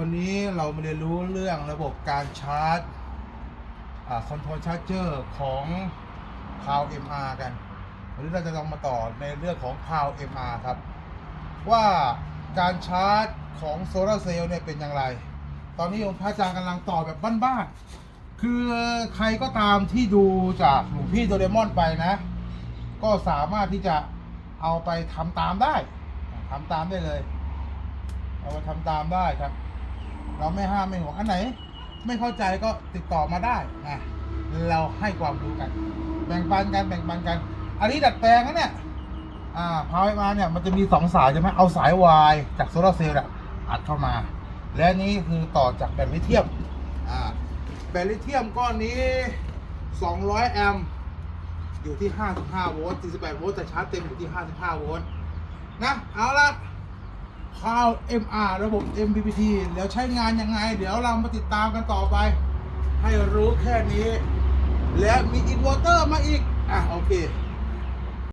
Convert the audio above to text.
วันนี้เรามาเรียนรู้เรื่องระบบการชาร์จคอนโทรลชาร์จเจอร์ของ p o w MR กัน วันนี้เราจะลองมาต่อในเรื่องของ p o w MR ครับ ว่าการชาร์จของโซลาร์เซลล์เนี่ยเป็นอย่างไร ตอนนี้องค์พระอาจารย์กำลังต่อแบบบ้านๆ คือใครก็ตามที่ดูจากหลวงพี่โดเรมอนไปนะ ก็สามารถที่จะเอาไปทำตามได้ทำตามได้เลย เอาไปทำตามได้ครับ เราไม่ห้ามไม่ห่วงอันไหน ไม่เข้าใจก็ติดต่อมาได้นะเราให้ความรู้กัน แบ่งปันกันแบ่งปันกัน อันนี้ดัดแปลงนะเนี่ยอ่าพาวมาเนี่ยมันจะมีสองสายใช่ไหมเอาสายวายจากโซลาร์เซลล์อะอัดเข้ามา และนี้คือต่อจากแบตลิเธียมอ่าแบตลิเธียมก้อนนี้ 200 แอมป์อยู่ที่ 55 โวลต์ 48 โวลต์แต่ชาร์จเต็มอยู่ที่ 55 โวลต์นะ เอาละ พาว MR ระบบ MPPT แล้วใช้งานยังไง เดี๋ยวเรามาติดตามกันต่อไป ให้รู้แค่นี้ และมีอินเวอร์เตอร์มาอีก อะ โอเค